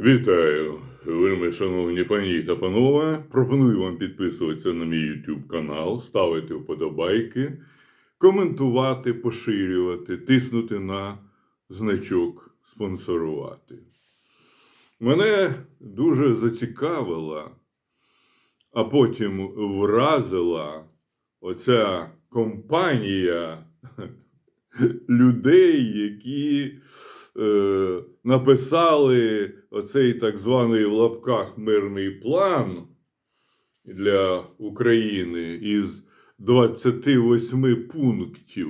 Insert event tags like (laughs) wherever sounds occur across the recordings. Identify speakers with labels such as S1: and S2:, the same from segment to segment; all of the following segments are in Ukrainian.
S1: Вітаю, вельми шановні пані та панове. Пропоную вам підписуватися на мій YouTube канал, ставити вподобайки, коментувати, поширювати, тиснути на значок спонсорувати. Мене дуже зацікавила, а потім вразила оця компанія (laughs) людей, які е, написали оцей так званий в лапках мирний план для України із 28 пунктів.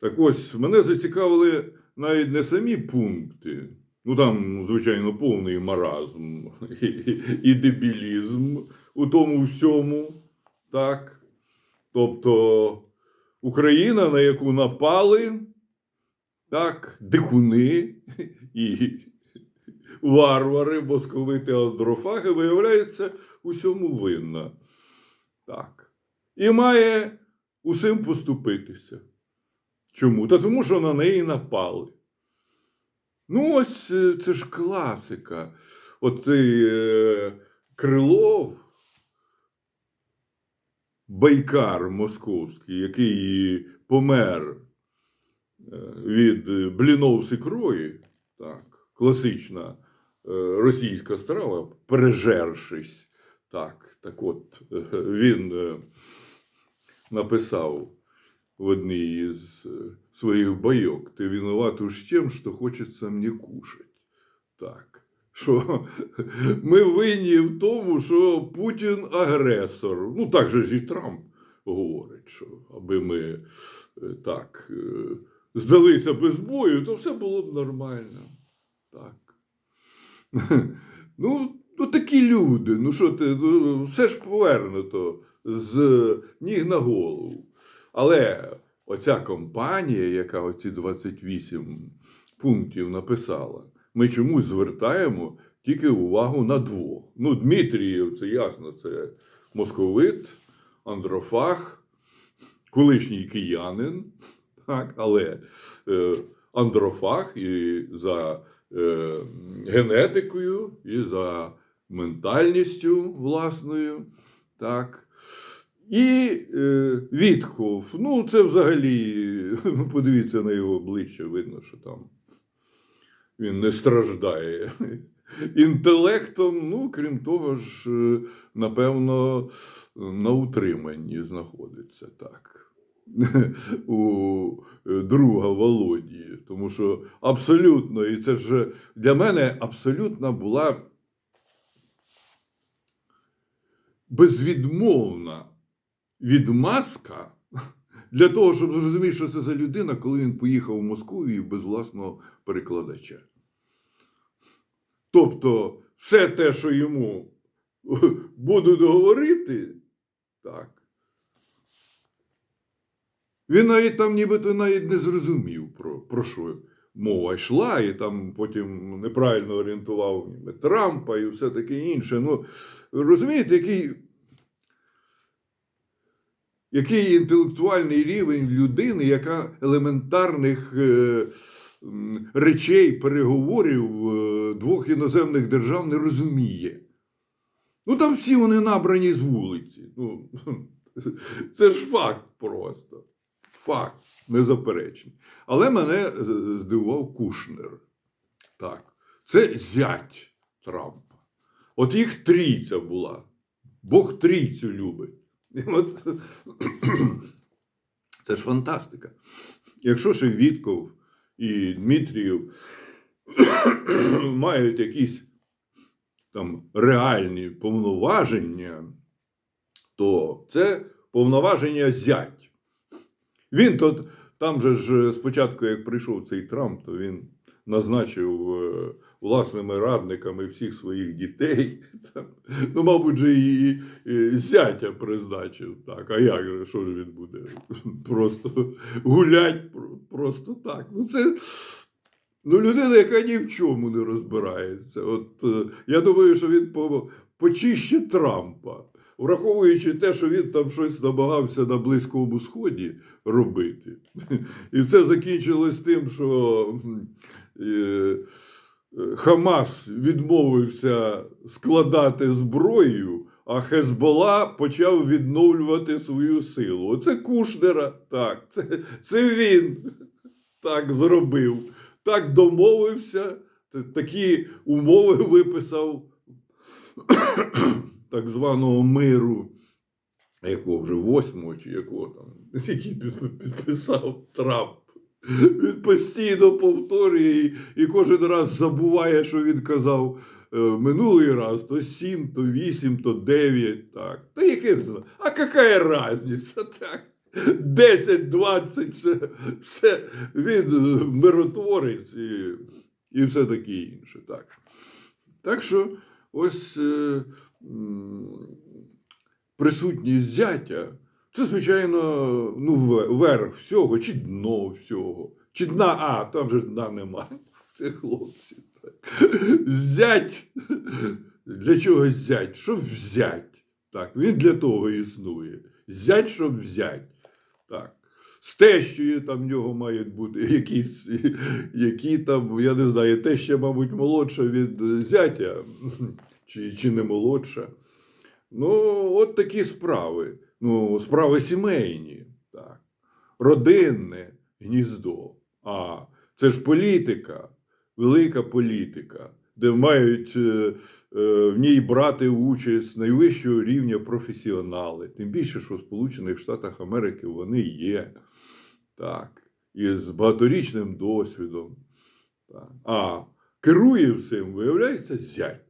S1: Так ось мене зацікавили навіть не самі пункти. Ну там, звичайно, повний маразм і, і дебілізм у тому всьому. Так. Тобто Україна, на яку напали, так, дикуни і варвари, московити, андрофаги, виявляється, усьому винна. Так. І має усім поступитися. Чому? Та тому, що на неї напали. Ну, ось е, це ж класика. От е, Крилов, байкар московський, який помер від е, блінов з ікрою, так, класична е, російська страва, пережершись. Так, так от е, він написав в одній із своїх байок: Ти виноват уж тем, що хочеться мені кушать. Так. Що (laughs) ми винні в тому, що Путін агресор. Ну, так же ж і Трамп говорить, що аби ми так здалися без бою, то все було б нормально. Так. (laughs) Ну, ну такі люди. Ну що ти, ну, все ж повернуто з ніг на голову. Але оця компанія, яка оці 28 пунктів написала, ми чомусь звертаємо тільки увагу на двох. Ну, Дмитрієв, це ясно, це московит, андрофаг, колишній киянин, так, але е, андрофаг і за е, генетикою, і за ментальністю власною. Так. І е, Вітхов, ну це взагалі, подивіться на його обличчя, видно, що там він не страждає інтелектом, ну, крім того ж, напевно, на утриманні знаходиться так. (laughs) У е, друга Володії. Тому що абсолютно, і це ж для мене абсолютно була безвідмовна відмазка (laughs) для того, щоб зрозуміти, що це за людина, коли він поїхав в Московію без власного перекладача. Тобто, все те, що йому (laughs) будуть говорити, так. Він навіть там нібито навіть не зрозумів, про, про що мова йшла, і там потім неправильно орієнтував Трампа і все таке інше. Ну, розумієте, який, який інтелектуальний рівень людини, яка елементарних е, речей, переговорів е, двох іноземних держав не розуміє. Ну там всі вони набрані з вулиці. Ну, (laughs) це ж факт просто. Факт незаперечний. Але мене здивував Кушнер. Так, це зять Трампа. От їх трійця була. Бог трійцю любить. От, (clears throat) це ж фантастика. Якщо ще Вітков і Дмитрієв (clears throat) мають якісь там реальні повноваження, то це повноваження зять. Він то там же ж спочатку, як прийшов цей Трамп, то він назначив е, власними радниками всіх своїх дітей. (laughs) Там, ну, мабуть, же і, і зятя призначив. Так, а як що ж він буде? (laughs) Просто гулять просто так. Ну, це ну, людина, яка ні в чому не розбирається. От е, я думаю, що він по, почище Трампа. Враховуючи те, що він там щось намагався на Близькому Сході робити. І це закінчилось тим, що е, Хамас відмовився складати зброю, а Хезбола почав відновлювати свою силу. Оце Кушнера, так, це, це він так зробив, так домовився, такі умови виписав так званого миру, якого вже восьмого чи якого там, який підписав Трамп. Він постійно повторює і, і кожен раз забуває, що він казав е, минулий раз, то 7, то 8, то 9. Так. Та яке? А яка різниця? Так. 10, 20, все, все він е, миротворець і, і все таке інше. Так. Так що ось е, присутність зятя це, звичайно, ну, верх всього, чи дно всього. Чи дна, а, там же дна нема. (laughs) Це хлопці. Зять. Для чого зять? Щоб взять. Так, він для того існує. Зять, щоб взять. Так. З тещою там в нього мають бути якісь, які там, я не знаю, теща, мабуть, молодша від зятя, чи, чи не молодша. Ну, от такі справи. Ну, справи сімейні, так. родинне гніздо. А це ж політика, велика політика, де мають е, в ній брати участь найвищого рівня професіонали. Тим більше, що в Сполучених Штатах Америки вони є. Так. І з багаторічним досвідом. Так. А керує всім, виявляється, зять.